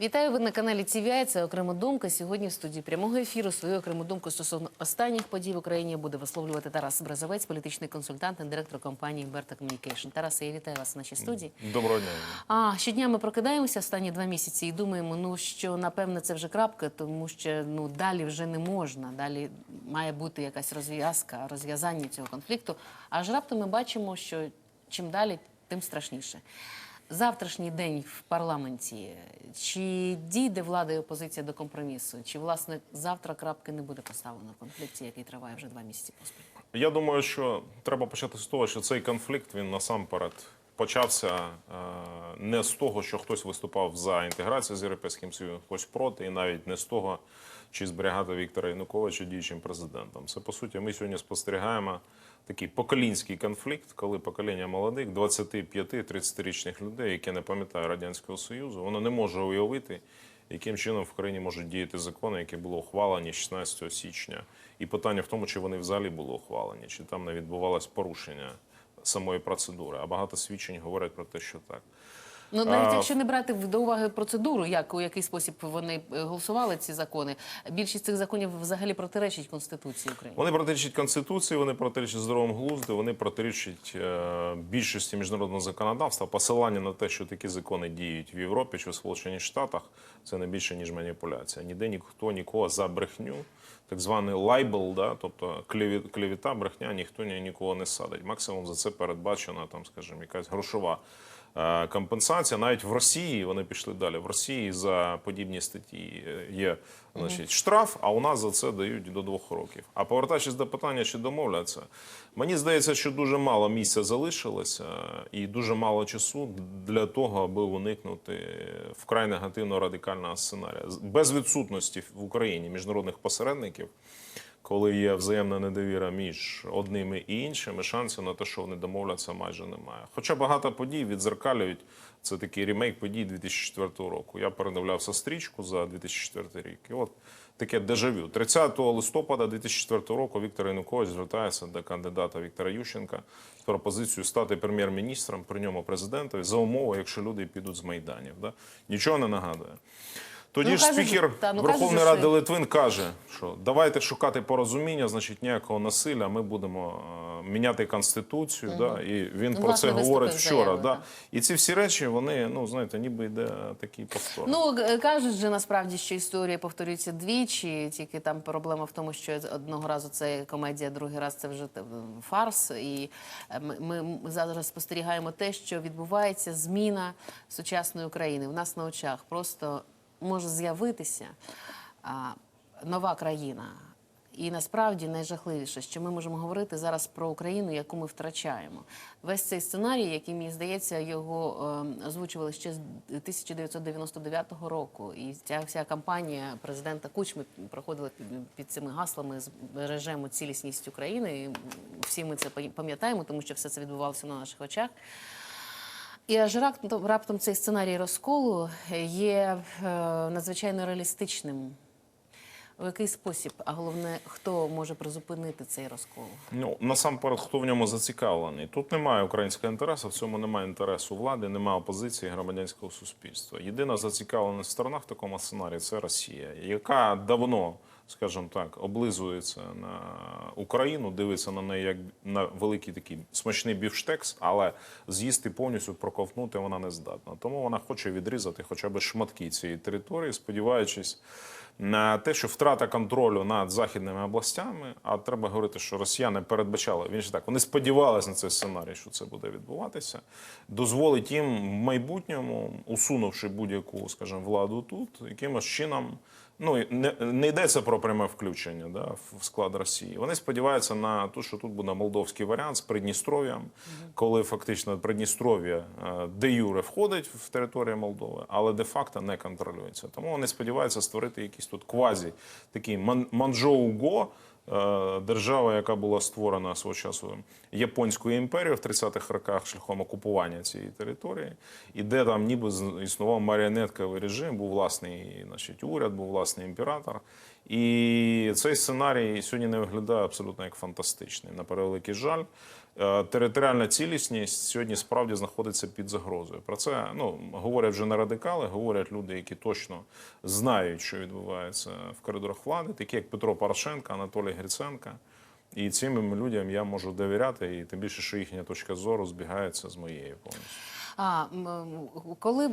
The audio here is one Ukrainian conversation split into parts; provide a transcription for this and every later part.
Вітаю ви на каналі TVI. Це окрема думка. Сьогодні в студії прямого ефіру свою окрему думку стосовно останніх подій в Україні буде висловлювати Тарас Бразовець, політичний консультант і директор компанії Берта Communication. Тарас, я вітаю вас в нашій студії. Доброго дня. А щодня ми прокидаємося останні два місяці і думаємо, ну що напевне це вже крапка, тому що ну далі вже не можна. Далі має бути якась розв'язка, розв'язання цього конфлікту. Аж раптом ми бачимо, що чим далі, тим страшніше. Завтрашній день в парламенті. Чи дійде влада і опозиція до компромісу? Чи власне завтра крапки не буде поставлено в конфлікті, який триває вже два місяці поспіль? Я думаю, що треба почати з того, що цей конфлікт він насамперед почався е, не з того, що хтось виступав за інтеграцію з Європейським Союзом, хтось проти, і навіть не з того, чи зберігати Віктора Януковича діючим президентом. Це по суті, ми сьогодні спостерігаємо такий поколінський конфлікт, коли покоління молодих, 25-30-річних людей, які не пам'ятають радянського союзу, воно не може уявити. Яким чином в країні можуть діяти закони, які були ухвалені 16 січня, і питання в тому, чи вони взагалі були ухвалені, чи там не відбувалось порушення самої процедури. А багато свідчень говорять про те, що так. Ну навіть А, якщо не брати до уваги процедуру, як у який спосіб вони е, голосували ці закони, більшість цих законів взагалі протиречить конституції України. Вони протирічать конституції, вони протирічать здоровому глузду, вони протирічать е, більшості міжнародного законодавства. Посилання на те, що такі закони діють в Європі чи в Сполучених Штатах, це не більше ніж маніпуляція. Ніде ніхто нікого за брехню, так званий лайбл, да, тобто клевіта, брехня, ніхто ні, нікого не садить. Максимум за це передбачена там, скажімо, якась грошова. Е, Компенсація навіть в Росії вони пішли далі. В Росії за подібні статті е, є значить, штраф, а у нас за це дають до двох років. А повертаючись до питання, чи домовляться, мені здається, що дуже мало місця залишилося і дуже мало часу для того, аби уникнути вкрай негативного радикального сценарія. Без відсутності в Україні міжнародних посередників. Коли є взаємна недовіра між одними і іншими, шансів на те, що вони домовляться, майже немає. Хоча багато подій відзеркалюють це такий ремейк подій 2004 року. Я передивлявся стрічку за 2004 рік. І от таке дежавю. 30 листопада 2004 року Віктор Янукович звертається до кандидата Віктора Ющенка з пропозицією стати прем'єр-міністром, при ньому президентом, за умови, якщо люди підуть з майданів. Да? Нічого не нагадує. Тоді Ну, ж кажуть, спікер та, ну, Верховної Ради Литвин каже, що давайте шукати порозуміння, значить ніякого насилля. Ми будемо е, міняти конституцію. Да, і він Ну, про це говорить вчора. Да. І ці всі речі, вони, ну знаєте, ніби йде такий повтор. Ну е, кажуть же насправді, що історія повторюється двічі. Тільки там проблема в тому, що одного разу це комедія, другий раз це вже фарс. І е, ми ми зараз спостерігаємо те, що відбувається зміна сучасної України. В нас на очах просто може з'явитися нова країна. І насправді найжахливіше, що ми можемо говорити зараз про Україну, яку ми втрачаємо. Весь цей сценарій, який мені здається, його е, озвучували ще з 1999 року. І ця вся кампанія президента Кучми проходила під, цими гаслами збережемо цілісність України. І всі ми це пам'ятаємо, тому що все це відбувалося на наших очах. І аж раптом, цей сценарій розколу є е, надзвичайно реалістичним. У який спосіб, а головне, хто може призупинити цей розкол? Ну насамперед, хто в ньому зацікавлений? Тут немає українського інтересу, в цьому немає інтересу влади, немає опозиції громадянського суспільства. Єдина зацікавлена сторона в такому сценарії це Росія, яка давно, скажімо так, облизується на Україну, дивиться на неї як на великий такий смачний бівштекс, але з'їсти повністю проковтнути вона не здатна. Тому вона хоче відрізати хоча б шматки цієї території, сподіваючись на те, що втрата контролю над західними областями, а треба говорити, що росіяни передбачали він ж так. Вони сподівалися на цей сценарій, що це буде відбуватися, дозволить їм в майбутньому, усунувши будь-яку, скажімо, владу тут, якимось чином. Ну не, не йдеться про пряме включення да, в склад Росії. Вони сподіваються на те, що тут буде молдовський варіант з Придністров'ям, коли фактично Придністров'я е, де юре входить в територію Молдови, але де факто не контролюється. Тому вони сподіваються створити якийсь тут квазі такий ман- Манчжоу-Го, е, держава, яка була створена свого часу японською імперією в 30-х роках шляхом окупування цієї території, і де там ніби існував маріонетковий режим, був власний значить, уряд, був власний імператор. І цей сценарій сьогодні не виглядає абсолютно як фантастичний. На превеликий жаль, Е, територіальна цілісність сьогодні справді знаходиться під загрозою. Про це ну говорять вже не радикали, говорять люди, які точно знають, що відбувається в коридорах влади, такі як Петро Порошенко, Анатолій Гриценко. І цим людям я можу довіряти, і тим більше, що їхня точка зору збігається з моєю повністю. А коли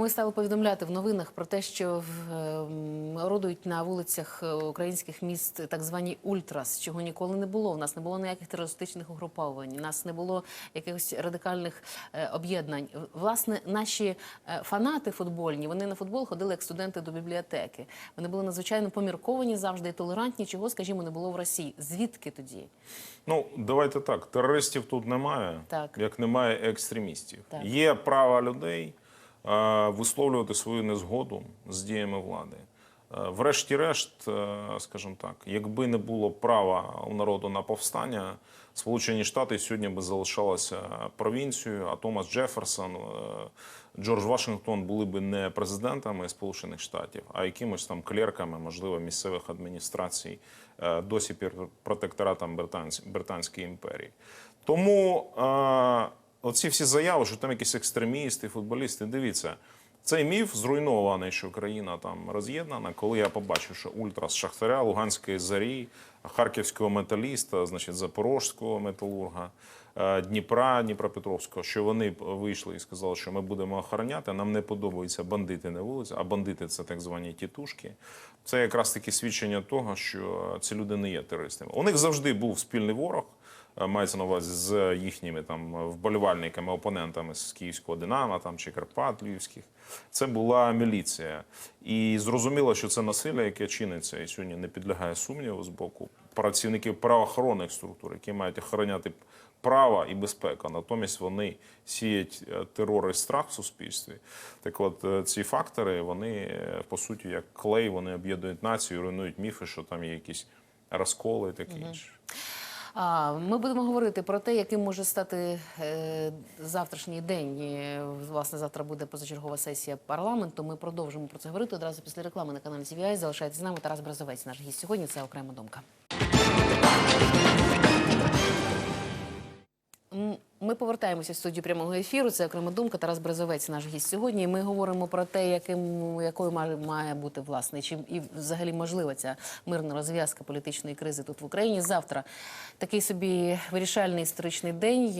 ми стали повідомляти в новинах про те, що в- м, орудують на вулицях е, українських міст так звані ультрас, чого ніколи не було. У нас не було ніяких терористичних угруповань, у нас не було якихось радикальних е, об'єднань. Власне, наші е, фанати футбольні вони на футбол ходили як студенти до бібліотеки. Вони були надзвичайно помірковані завжди і толерантні, чого, скажімо, не було в Росії. Звідки тоді? Ну, давайте так. Терористів тут немає, Так. як немає екстремістів. Так. Є право людей е, висловлювати свою незгоду з діями влади. Е, Врешті-решт, е, скажімо так, якби не було права у народу на повстання, Сполучені Штати сьогодні би залишалися провінцією, а Томас Джеферсон, е, Джордж Вашингтон були би не президентами Сполучених Штатів, а якимось там клерками, можливо, місцевих адміністрацій, досі пір- протекторатом Британської імперії. Тому оці всі заяви, що там якісь екстремісти, футболісти, дивіться. Цей міф зруйнований, що країна там роз'єднана. Коли я побачив, що ультра з Шахтаря, Луганської зарі, харківського металіста, значить запорожського металурга, е, Дніпра, Дніпропетровського, що вони вийшли і сказали, що ми будемо охороняти. Нам не подобаються бандити на вулиці, а бандити це так звані тітушки. Це якраз таки свідчення того, що ці люди не є терористами. У них завжди був спільний ворог. Е, Мається на увазі з їхніми там вболівальниками, опонентами з київського Динамо там чи Карпат Львівських. Це була міліція. І зрозуміло, що це насилля, яке чиниться і сьогодні не підлягає сумніву з боку працівників правоохоронних структур, які мають охороняти право і безпеку. Натомість вони сіють е, терор і страх в суспільстві. Так от е, ці фактори, вони по суті як клей, вони об'єднують націю, руйнують міфи, що там є якісь розколи і таке інше. А ми будемо говорити про те, яким може стати е, завтрашній день. Власне, завтра буде позачергова сесія парламенту. Ми продовжимо про це говорити одразу після реклами на каналі CVI. Залишайтесь з нами. Тарас Бразовець, наш гість сьогодні. Це окрема думка. Ми повертаємося в студію прямого ефіру. Це окрема думка. Тарас Березовець, наш гість сьогодні. І Ми говоримо про те, яким якою має, має бути власне, чим і взагалі можлива ця мирна розв'язка політичної кризи тут в Україні. Завтра такий собі вирішальний історичний день.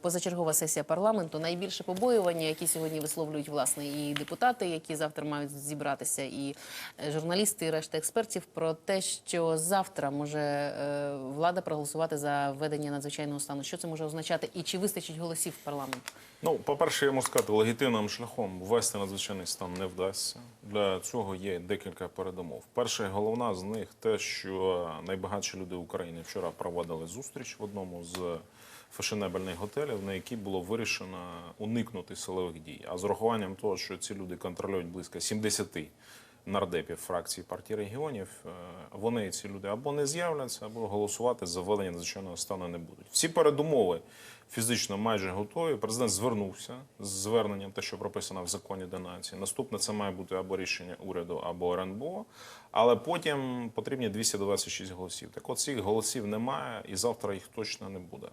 Позачергова сесія парламенту. Найбільше побоювання, які сьогодні висловлюють власне і депутати, які завтра мають зібратися, і е, журналісти, і решта експертів про те, що завтра може е, влада проголосувати за введення надзвичайного стану. Що це може означати, і чи вистачить голосів в парламент? Ну, по-перше, я можу сказати, легітимним шляхом ввести надзвичайний стан не вдасться. Для цього є декілька передумов. Перша головна з них те, що найбагатші люди України вчора проводили зустріч в одному з фешенебельних готелів, на якій було вирішено уникнути силових дій. А з урахуванням того, що ці люди контролюють близько 70 нардепів фракції партії регіонів, е, вони ці люди або не з'являться, або голосувати за введення надзвичайного стану не будуть. Всі передумови фізично майже готові. Президент звернувся з зверненням, те, що прописано в законі до нації. Наступне це має бути або рішення уряду, або РНБО. Але потім потрібні 226 голосів. Так от цих голосів немає, і завтра їх точно не буде.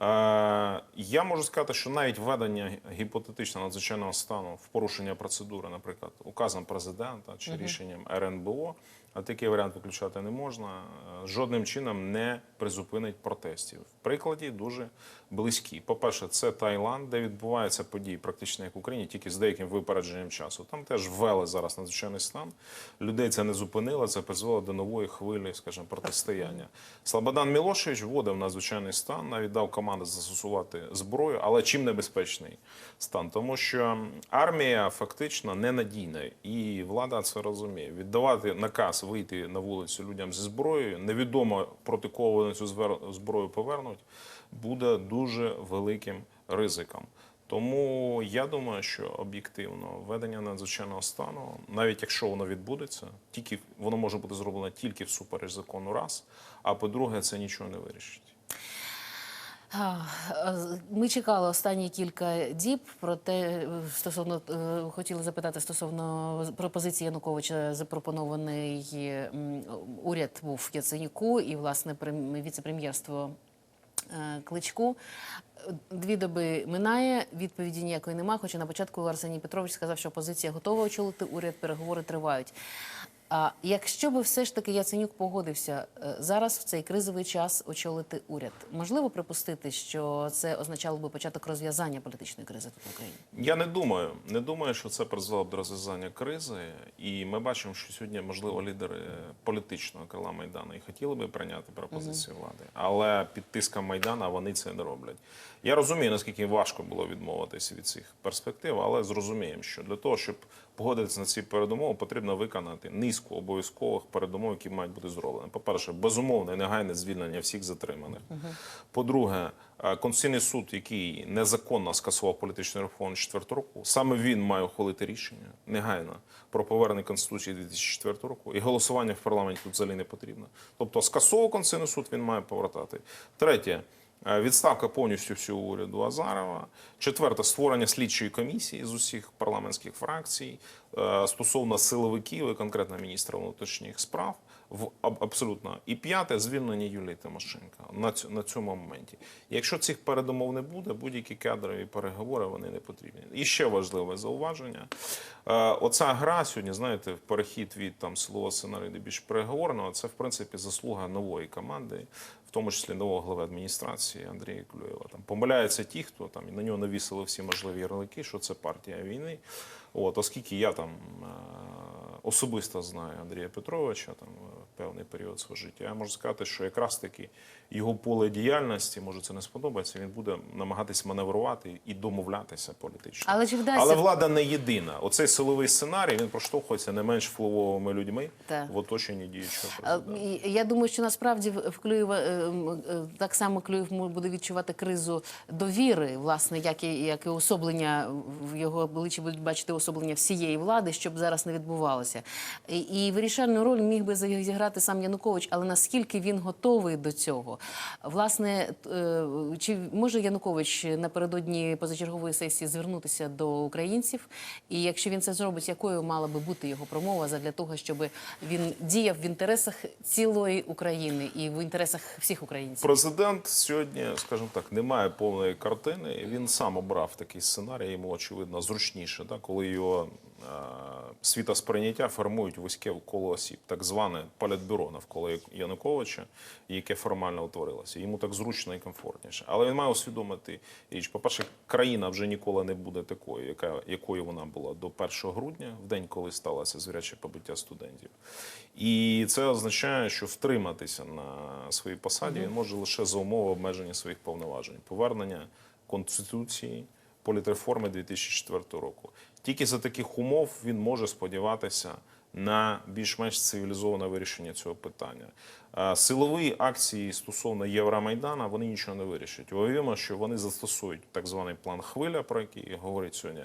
Е, я можу сказати, що навіть введення гіпотетично надзвичайного стану в порушення процедури, наприклад, указом президента чи рішенням РНБО, а такий варіант виключати не можна, е, жодним чином не призупинить протестів. В Прикладі дуже близькі. По-перше, це Таїланд, де відбуваються події практично як в Україні, тільки з деяким випередженням часу. Там теж ввели зараз надзвичайний стан. Людей це не зупинило, це призвело до нової хвилі, скажімо, протистояння. Слободан Мілошевич вводив надзвичайний стан, навіть дав команду застосувати зброю, але чим небезпечний стан? Тому що армія фактично ненадійна, і влада це розуміє. Віддавати наказ вийти на вулицю людям зі зброєю, невідомо проти кого вони цю зброю повернуть, буде дуже великим ризиком. Тому я думаю, що об'єктивно введення надзвичайного стану, навіть якщо воно відбудеться, тільки воно може бути зроблено тільки всупереч закону раз. А по-друге, це нічого не вирішить. Ми чекали останні кілька діб про те, е, стосовно е, хотіли запитати стосовно пропозиції Януковича, запропонований уряд був Яценюку і власне прем- віце-прем'єрство Кличку. Е, Дві доби минає, відповіді ніякої немає. Хоча на початку Арсеній Петрович сказав, що опозиція готова очолити уряд, переговори тривають. А якщо би все ж таки Яценюк погодився е, зараз в цей кризовий час очолити уряд, можливо припустити, що це означало би початок розв'язання політичної кризи тут в Україні? Я не думаю, не думаю, що це призвело б до розв'язання кризи. І ми бачимо, що сьогодні, можливо, лідери політичного крила Майдану і хотіли би прийняти пропозицію влади, але під тиском Майдана вони це не роблять. Я розумію, наскільки важко було відмовитися від цих перспектив, але зрозуміємо, що для того, щоб погодитися на ці передумови, потрібно виконати низку обов'язкових передумов, які мають бути зроблені. По-перше, безумовне негайне звільнення всіх затриманих. По-друге, е, Конституційний суд, який незаконно скасував політичну реформу 2004 року, саме він має ухвалити рішення негайно про повернення Конституції 2004 року. І голосування в парламенті тут взагалі не потрібно. Тобто скасовував Конституційний суд, він має повертати. Третє. Е, Відставка повністю всього уряду Азарова. Четверте створення слідчої комісії з усіх парламентських фракцій е, стосовно силовиків і конкретно міністра внутрішніх справ в абсолютно. І п'яте звільнення Юлії Тимошенка на цьому моменті. Якщо цих передумов не буде, будь-які кадрові переговори вони не потрібні. І ще важливе зауваження. Е, Оця гра сьогодні, знаєте, перехід від там силового сценарію до більш переговорного, це в принципі заслуга нової команди, в тому числі нового глави адміністрації Андрія Клюєва. Там помиляються ті, хто там і на нього навісили всі можливі ярлики, що це партія війни. От, оскільки я там е, особисто знаю Андрія Петровича там певний період свого життя, я можу сказати, що якраз таки його поле діяльності, може це не сподобається, він буде намагатись маневрувати і домовлятися політично. Але чи вдасться- Але влада не єдина. Оцей силовий сценарій він проштовхується не менш впливовими людьми Так. в оточенні діючого президента. Я думаю, що насправді в в Клюєва е, е, так само Клюєв буде відчувати кризу довіри, власне, як і як і особлення в його обличчі будуть бачити особлення всієї влади, щоб зараз не відбувалося. І, і вирішальну роль міг би зіграти сам Янукович, але наскільки він готовий до цього? Власне, е, чи може Янукович напередодні позачергової сесії звернутися до українців? І якщо він це зробить, якою мала би бути його промова для того, щоб він діяв в інтересах цілої України і в інтересах всіх українців? Президент сьогодні, скажімо так, не має повної картини. Він сам обрав такий сценарій, йому очевидно зручніше, коли його світосприйняття формують вузьке коло осіб, так зване політбюро навколо Януковича, яке формально утворилося. Йому так зручно і комфортніше. Але він має усвідомити річ. По-перше, країна вже ніколи не буде такою, яка, якою вона була до 1 грудня, в день, коли сталося звіряче побиття студентів. І це означає, що втриматися на своїй посаді він може лише за умови обмеження своїх повноважень, повернення конституції, політреформи 2004 року. Тільки за таких умов він може сподіватися на більш-менш цивілізоване вирішення цього питання. Силові акції стосовно Євромайдана вони нічого не вирішать. Уявімо, що вони застосують так званий план хвиля, про який говорить сьогодні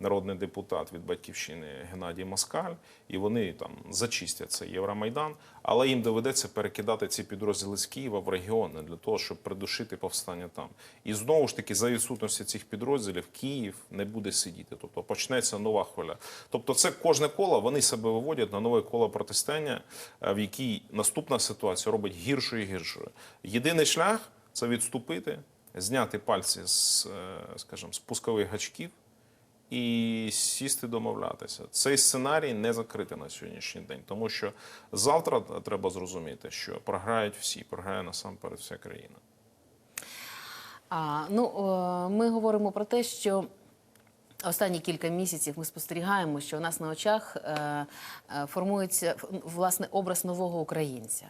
народний депутат від батьківщини Геннадій Москаль, і вони там зачистять цей Євромайдан, але їм доведеться перекидати ці підрозділи з Києва в регіони для того, щоб придушити повстання там. І знову ж таки, за відсутності цих підрозділів, Київ не буде сидіти. Тобто почнеться нова хвиля. Тобто, це кожне коло вони себе виводять на нове коло протистояння, е, в якій наступна ситуація робить гіршою і гіршою. Єдиний шлях це відступити, зняти пальці з, е, скажімо, спускових гачків і сісти домовлятися. Цей сценарій не закритий на сьогоднішній день, тому що завтра треба зрозуміти, що програють всі, програє насамперед вся країна. А, ну, ми говоримо про те, що останні кілька місяців ми спостерігаємо, що у нас на очах е, е, формується власне образ нового українця.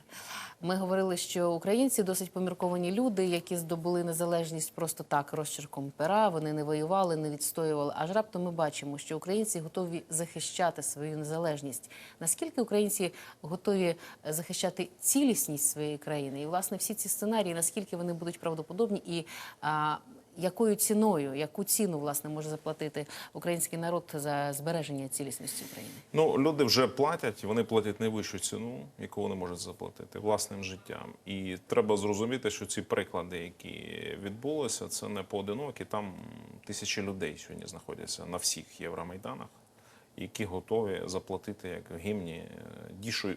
Ми говорили, що українці досить помірковані люди, які здобули незалежність просто так, розчерком пера. Вони не воювали, не відстоювали. Аж раптом ми бачимо, що українці готові захищати свою незалежність. Наскільки українці готові захищати цілісність своєї країни? І власне всі ці сценарії, наскільки вони будуть правдоподобні, і якою ціною, яку ціну власне може заплатити український народ за збереження цілісності України? Ну, люди вже платять, вони платять найвищу ціну, яку вони можуть заплатити власним життям. І треба зрозуміти, що ці приклади, які відбулися, це не поодинокі. Там тисячі людей сьогодні знаходяться на всіх євромайданах, які готові заплатити як гімні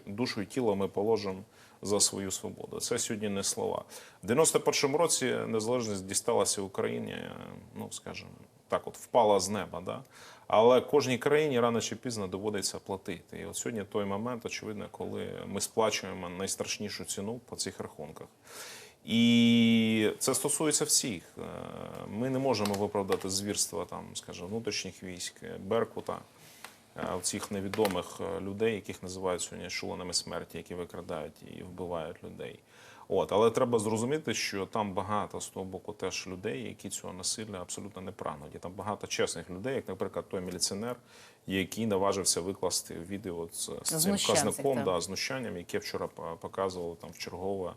душу і тіло ми положимо за свою свободу. Це сьогодні не слова. В 91-му році незалежність дісталася Україні, е, ну скажімо, так, от впала з неба. Да? Але кожній країні рано чи пізно доводиться платити. І от сьогодні той момент, очевидно, коли ми сплачуємо найстрашнішу ціну по цих рахунках. І це стосується всіх. Е, Ми не можемо виправдати звірства там, скажімо, внутрішніх військ, Беркута, е, цих невідомих е, людей, яких називають сьогодні ешелонами смерті, які викрадають і вбивають людей. От, але треба зрозуміти, що там багато з того боку теж людей, які цього насилля абсолютно не прагнуть. І там багато чесних людей, як, наприклад, той міліціонер, який наважився викласти відео з, з цим казником, да, знущанням, яке вчора по- показували там в чергове е,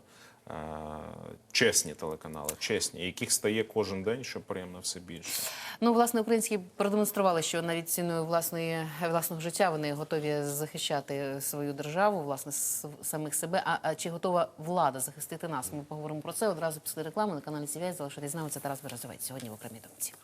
чесні телеканали, чесні, яких стає кожен день, що приємно все більше. Ну, власне, українські продемонстрували, що навіть ціною власної власного життя вони готові захищати свою державу, власне, самих себе. А, а чи готова влада захистити нас? Ми поговоримо про це одразу після реклами на каналі CVI. Залишитись з нами. Це Тарас Березовець сьогодні в окремій думці.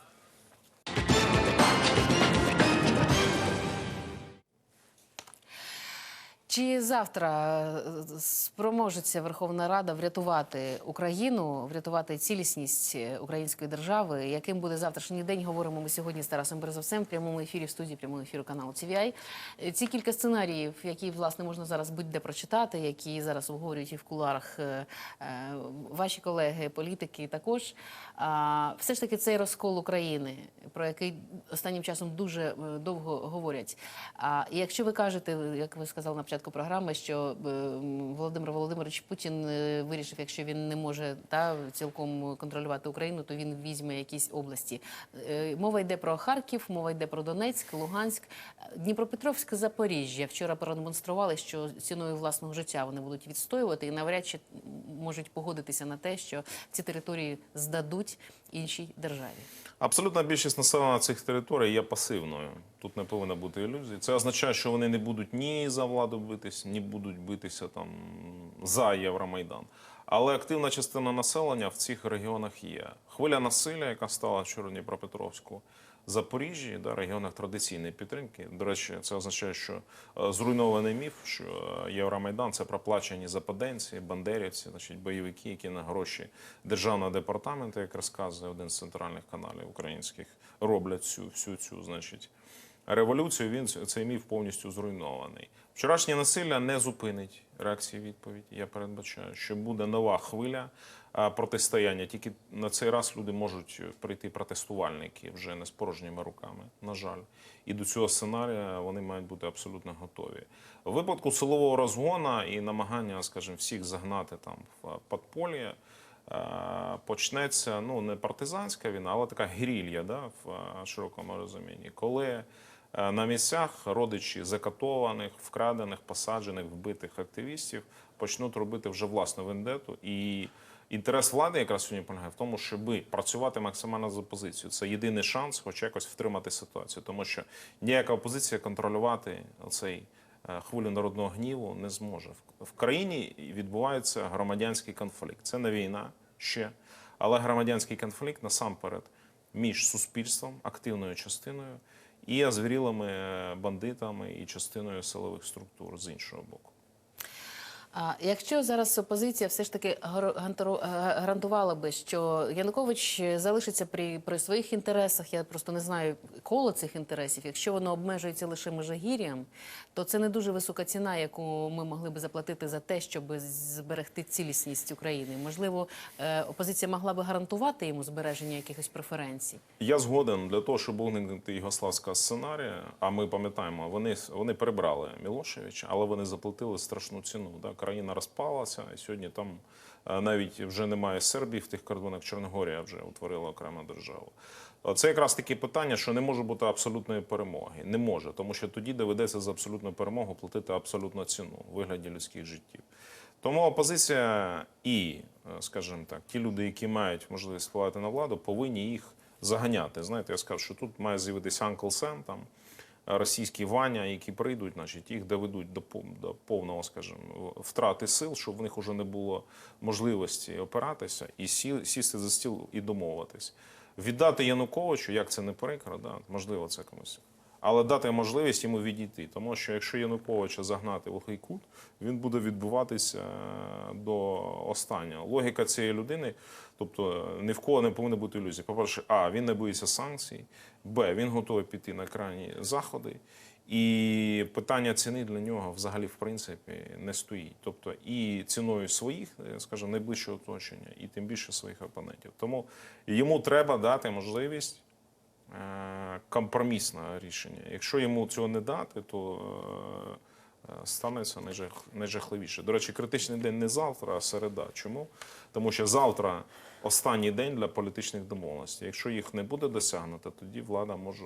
Чи завтра е, спроможеться Верховна Рада врятувати Україну, врятувати цілісність е, української держави? Яким буде завтрашній день? Говоримо ми сьогодні з Тарасом Березовцем в прямому ефірі в студії прямого ефіру каналу TVI. Е, Ці кілька сценаріїв, які власне можна зараз будь-де прочитати, які зараз обговорюють і в куларах ваші колеги, політики також. Все ж таки цей розкол України, про який останнім часом дуже довго говорять. А якщо ви кажете, як ви сказали на початку програми, що е, Володимир Володимирович Путін е, вирішив, якщо він не може та цілком контролювати Україну, то він візьме якісь області. Е, Мова йде про Харків, мова йде про Донецьк, Луганськ, Дніпропетровськ, Запоріжжя. Вчора продемонстрували, що ціною власного життя вони будуть відстоювати і навряд чи можуть погодитися на те, що ці території здадуть іншій державі. Абсолютна більшість населення цих територій є пасивною. Тут не повинно бути ілюзії. Це означає, що вони не будуть ні за владу битись, ні будуть битися там за Євромайдан. Але активна частина населення в цих регіонах є. Хвиля насилля, яка стала в Дніпропетровську, Запоріжжі, да, регіонах традиційної підтримки. До речі, це означає, що е, зруйнований міф, що е, Євромайдан це проплачені западенці, бандерівці, значить, бойовики, які на гроші державного департаменту, як розказує один з центральних каналів українських, роблять цю всю цю, значить, революцію. Він цей міф повністю зруйнований. Вчорашнє насилля не зупинить реакції відповідь. Я передбачаю, що буде нова хвиля протистояння. Тільки на цей раз люди можуть прийти протестувальники вже не з порожніми руками, на жаль. І до цього сценарія вони мають бути абсолютно готові. У випадку силового розгону і намагання, скажімо, всіх загнати там в подполье, е, почнеться ну не партизанська війна, але така гірілья, да, в широкому розумінні, коли е, на місцях родичі закатованих, вкрадених, посаджених, вбитих активістів почнуть робити вже власну вендету. І інтерес влади якраз сьогодні полягає в тому, щоб працювати максимально з опозицією. Це єдиний шанс, хоч якось втримати ситуацію, тому що ніяка опозиція контролювати цей е, хвилю народного гніву не зможе. В- країні відбувається громадянський конфлікт. Це не війна ще, але громадянський конфлікт насамперед між суспільством, активною частиною і озвірілими е, бандитами і частиною силових структур з іншого боку. А якщо зараз опозиція все ж таки е, гарантувала би, що Янукович залишиться при, при своїх інтересах, я просто не знаю коло цих інтересів. Якщо воно обмежується лише межигір'ям, то це не дуже висока ціна, яку ми могли би заплатити за те, щоб зберегти цілісність України. Можливо, е, опозиція могла би гарантувати йому збереження якихось преференцій. Я згоден для того, щоб уникнути югославського сценарія. А ми пам'ятаємо, вони вони прибрали Мілошевича, але вони заплатили страшну ціну. Да? Країна розпалася, і сьогодні там е, навіть вже немає Сербії в тих кордонах. Чорногорія вже утворила окрему державу. Це якраз таке питання, що не може бути абсолютної перемоги. Не може, тому що тоді доведеться за абсолютну перемогу платити абсолютну ціну у вигляді людських життів. Тому опозиція і е, скажімо так, ті люди, які мають можливість впливати на владу, повинні їх заганяти. Знаєте, я скажу, що тут має з'явитися Uncle Сем, там російський Ваня, які прийдуть, значить, їх доведуть до до повного, скажімо, втрати сил, щоб в них вже не було можливості опиратися і сі- сісти за стіл і домовитись. Віддати Януковичу, як це не прикро, да, можливо, це комусь. Але дати можливість йому відійти. Тому що якщо Януковича загнати в глухий кут, він буде відбуватися е, до останнього. Логіка цієї людини, тобто е, ні в кого не повинна бути ілюзії. По-перше, а він не боїться санкцій, б він готовий піти на крайні заходи. І питання ціни для нього взагалі в принципі не стоїть. Тобто і ціною своїх, е, скажімо, найближчого оточення, і тим більше своїх опонентів. Тому йому треба дати можливість компромісне рішення. Якщо йому цього не дати, то е, е, станеться найжах- найжахливіше. До речі, критичний день не завтра, а середа. Чому? Тому що завтра останній день для політичних домовленостей. Якщо їх не буде досягнуто, тоді влада може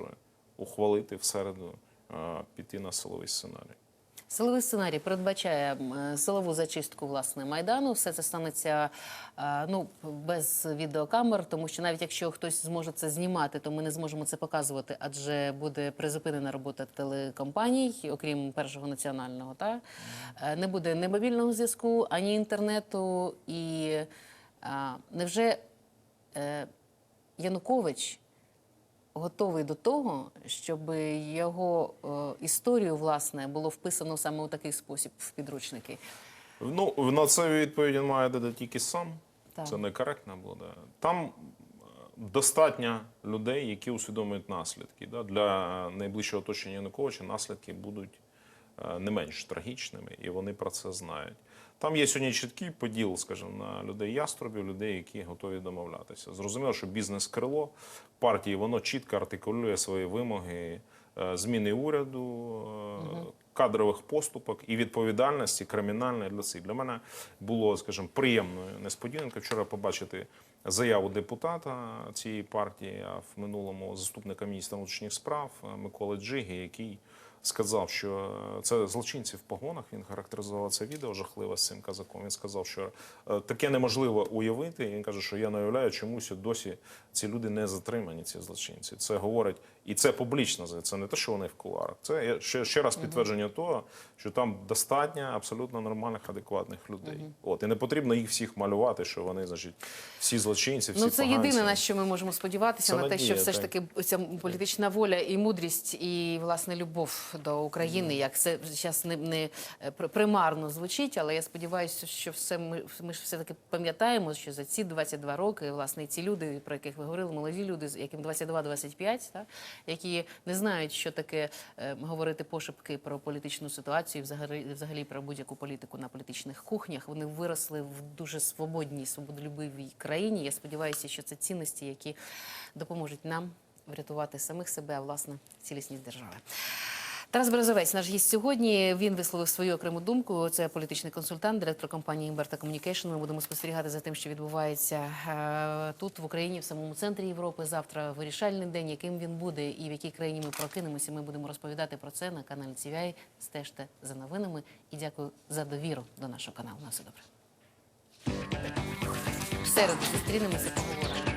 ухвалити в середу е, піти на силовий сценарій. Силовий сценарій передбачає е, силову зачистку власне майдану. Все це станеться е, ну без відеокамер, тому що навіть якщо хтось зможе це знімати, то ми не зможемо це показувати, адже буде призупинена робота телекомпаній, окрім першого національного. Та Е, не буде ні мобільного зв'язку, ані інтернету. І е, невже е, Янукович готовий до того, щоб його е, історію власне було вписано саме у такий спосіб в підручники. Ну, на це відповідь він має дати тільки сам. Так. Це некоректно буде. Там е, достатньо людей, які усвідомлюють наслідки. Да? Для найближчого оточення Януковича наслідки будуть е, не менш трагічними, і вони про це знають. Там є сьогодні чіткий поділ, скажімо, на людей яструбів, людей, які готові домовлятися. Зрозуміло, що бізнес-крило партії воно чітко артикулює свої вимоги е, зміни уряду, е, кадрових поступок і відповідальності кримінальної для цих. Для мене було, скажімо, приємною несподіванкою вчора побачити заяву депутата цієї партії, а в минулому заступника міністра внутрішніх справ е, Миколи Джиги, який сказав, що е, це злочинці в погонах. Він характеризував це відео жахливе з цим казаком. Він сказав, що е, таке неможливо уявити. І Він каже, що я не уявляю, чомусь досі ці люди не затримані, ці злочинці. Це говорить, і це публічно. Це не те, що вони в кулуарах. Це ще, ще раз підтвердження того, що там достатньо абсолютно нормальних, адекватних людей. От і не потрібно їх всіх малювати, що вони, значить, всі злочинці, всі Ну це поганці. єдине на що ми можемо сподіватися, Це на те, що все ж таки ця політична воля і мудрість, і власне любов до України, як це зараз не, не е, примарно звучить, але я сподіваюся, що все ми, ми ж все таки пам'ятаємо, що за ці 22 роки, власне, ці люди, про яких ви говорили, молоді люди, яким 22-25, та, які не знають, що таке е, говорити пошепки про політичну ситуацію, взагалі, взагалі про будь-яку політику на політичних кухнях. Вони виросли в дуже свободній, свободолюбивій країні. Я сподіваюся, що це цінності, які допоможуть нам врятувати самих себе, а власне цілісність держави. Тарас Березовець, наш гість сьогодні. Він висловив свою окрему думку. Це політичний консультант, директор компанії Імберта Комунікейшн. Ми будемо спостерігати за тим, що відбувається е, тут, в Україні, в самому центрі Європи. Завтра вирішальний день, яким він буде і в якій країні ми прокинемося. Ми будемо розповідати про це на каналі TVI. Стежте за новинами і дякую за довіру до нашого каналу. На все добре. В середу зустрінемося, поговоримо.